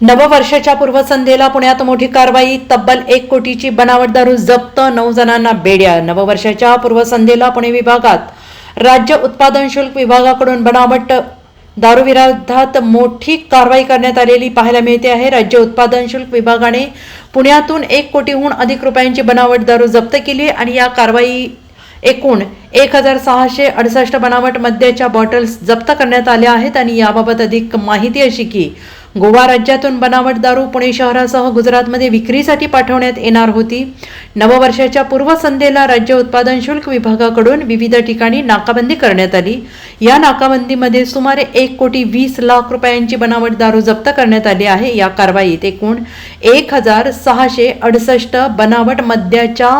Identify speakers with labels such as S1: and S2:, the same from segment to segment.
S1: नववर्षाच्या पूर्वसंध्येला पुण्यात मोठी कारवाई तब्बल एक कोटीची बनावट दारू जप्त नऊ जणांना बेड्या. नववर्षाच्या पूर्वसंध्येला पुणे विभागात राज्य उत्पादन शुल्क विभागाकडून बनावट दारू विरोधात मोठी कारवाई करण्यात आलेली पाहायला मिळते आहे. राज्य उत्पादन शुल्क विभागाने पुण्यातून एक कोटीहून अधिक रुपयांची बनावट दारू जप्त केली आणि या कारवाई एकूण एक हजार सहाशे अडुसष्ट बनावट मद्याच्या बॉटल्स जप्त करण्यात आल्या आहेत आणि याबाबत अधिक माहिती अशी की गोवा राज्यातून बनावट दारू पुणे शहरासह गुजरातमध्ये विक्रीसाठी पाठवण्यात येणार होती. नववर्षाच्या पूर्वसंध्येला राज्य उत्पादन शुल्क विभागाकडून विविध ठिकाणी नाकाबंदी करण्यात आली. या नाकाबंदीमध्ये सुमारे एक कोटी वीस लाख रुपयांची बनावट दारू जप्त करण्यात आली आहे. या कारवाईत एकूण एक हजार सहाशे अडुसष्ट बनावट मद्याच्या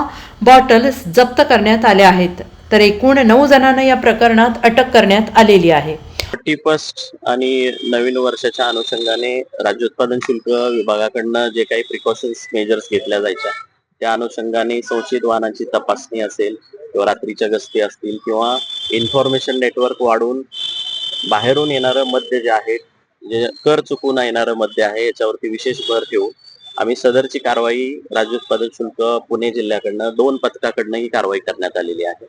S1: बॉटल्स जप्त करण्यात आल्या आहेत. तर एकूण नऊ जणांना या प्रकरणात अटक करण्यात आलेली आहे.
S2: फर्स्ट आणि नवीन वर्षाच्या अनुषंगाने राज्य उत्पादन शुल्क विभागाकडनं जे काही प्रिकॉशन्स मेजर्स घेतल्या जायच्या त्या अनुषंगाने संशयित वाहनांची तपासणी असेल किंवा रात्रीच्या गस्ती असतील किंवा इन्फॉर्मेशन नेटवर्क वाढून बाहेरून येणारं मद्य जे आहे जे कर चुकून येणारं मद्य आहे याच्यावरती विशेष भर ठेवू आम्ही सदरची कारवाई राज्य उत्पादन शुल्क पुणे जिल्ह्याकडनं दोन पथकाकडनं ही कारवाई करण्यात आलेली आहे.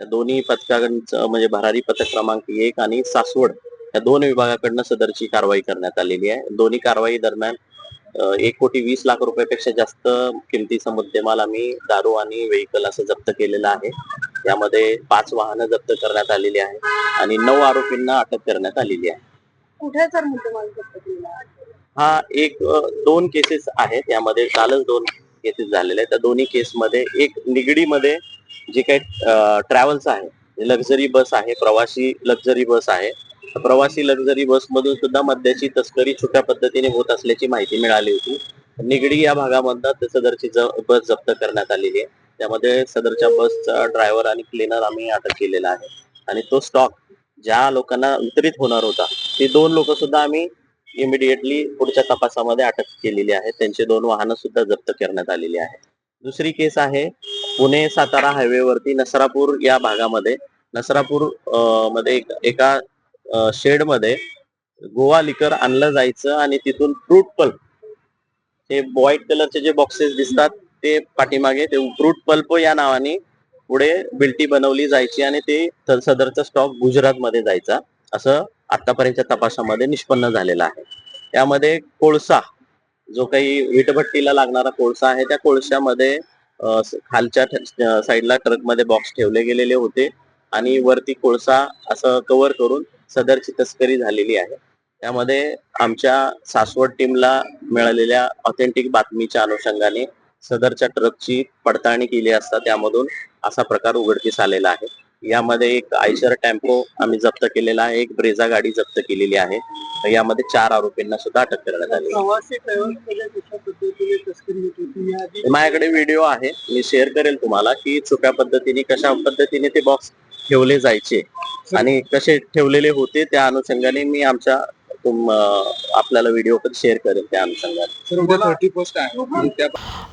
S2: त्या दोन्ही पथकांचं म्हणजे भरारी पथक क्रमांक एक आणि सासवड या दोन विभागाकडनं सदरची कारवाई करण्यात आलेली आहे. दोन्ही कारवाई दरम्यान एक कोटी वीस लाख रुपयापेक्षा जास्त किमतीचा मुद्देमाल आम्ही दारू आणि व्हेकल असं जप्त केलेला आहे. यामध्ये पाच वाहनं जप्त करण्यात आलेली आहे आणि नऊ आरोपींना अटक करण्यात आलेली आहे.
S3: कुठे सर मुद्देमाल जप्त केलेला?
S2: हा एक दोन केसेस आहेत. यामध्ये कालच दोन केसेस झालेले आहेत. त्या दोन्ही केसमध्ये एक निगडीमध्ये जे काही ट्रॅव्हल्स आहे. लक्झरी बस आहे प्रवासी लक्झरी बस आहे. प्रवासी लक्झरी बस मधून सुद्धा मद्याची तस्करी छोट्या पद्धतीने होत असल्याची माहिती मिळाली होती. निगडी या भागामधनं सदरची बस जप्त करण्यात आलेली आहे. त्यामध्ये सदरच्या बसचा ड्रायव्हर आणि क्लिनर आम्ही अटक केलेला आहे. आणि तो स्टॉक ज्या लोकांना वितरित होणार होता ते दोन लोक सुद्धा आम्ही इमिडिएटली पुढच्या तपासामध्ये अटक केलेली आहे. त्यांचे दोन वाहनं सुद्धा जप्त करण्यात आलेली आहे. दुसरी केस आहे पुणे सातारा हायवे वरती नसरापूर या भागामध्ये. नसरापूरमध्ये एक- एका शेडमध्ये गोवा लिकर आणलं जायचं आणि तिथून फ्रूट पल्प हे व्हाईट कलरचे जे बॉक्सेस दिसतात ते पाठीमागे ते फ्रूट पल्प या नावाने पुढे बिल्टी बनवली जायची आणि ते सदरचा स्टॉक गुजरात मध्ये जायचा. असं आतापर्यंतच्या तपासामध्ये निष्पन्न झालेलं आहे. त्यामध्ये कोळसा जो काही वीटभट्टीला लागणारा कोळसा आहे त्या कोळशामध्ये खालच्या ठ- अ, साईडला ट्रकमध्ये बॉक्स ठेवले गेलेले होते आणि वरती कोळसा असं कव्हर करून सदरची तस्करी झालेली आहे. त्यामध्ये आमच्या सासवड टीमला मिळालेल्या ऑथेंटिक बातमीच्या अनुषंगाने सदरच्या ट्रकची पडताळणी केली असता त्यामधून असा प्रकार उघडकीस आलेला आहे. यामध्ये एक आयशर टेम्पो आम्ही जप्त केलेला आहे. एक ब्रेझा गाडी जप्त केलेली आहे. यामध्ये चार आरोपींना सुद्धा अटक करण्यात आली. माझ्याकडे व्हिडिओ आहे. मी शेअर करेल तुम्हाला की छुप्या पद्धतीने कशा पद्धतीने ते बॉक्स ठेवले जायचे आणि कसे ठेवलेले होते त्या अनुषंगाने मी आमच्या आपल्याला व्हिडिओ पण शेअर करेल त्या अनुषंगाने.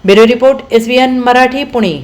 S1: Bureau report S Marathi Pune.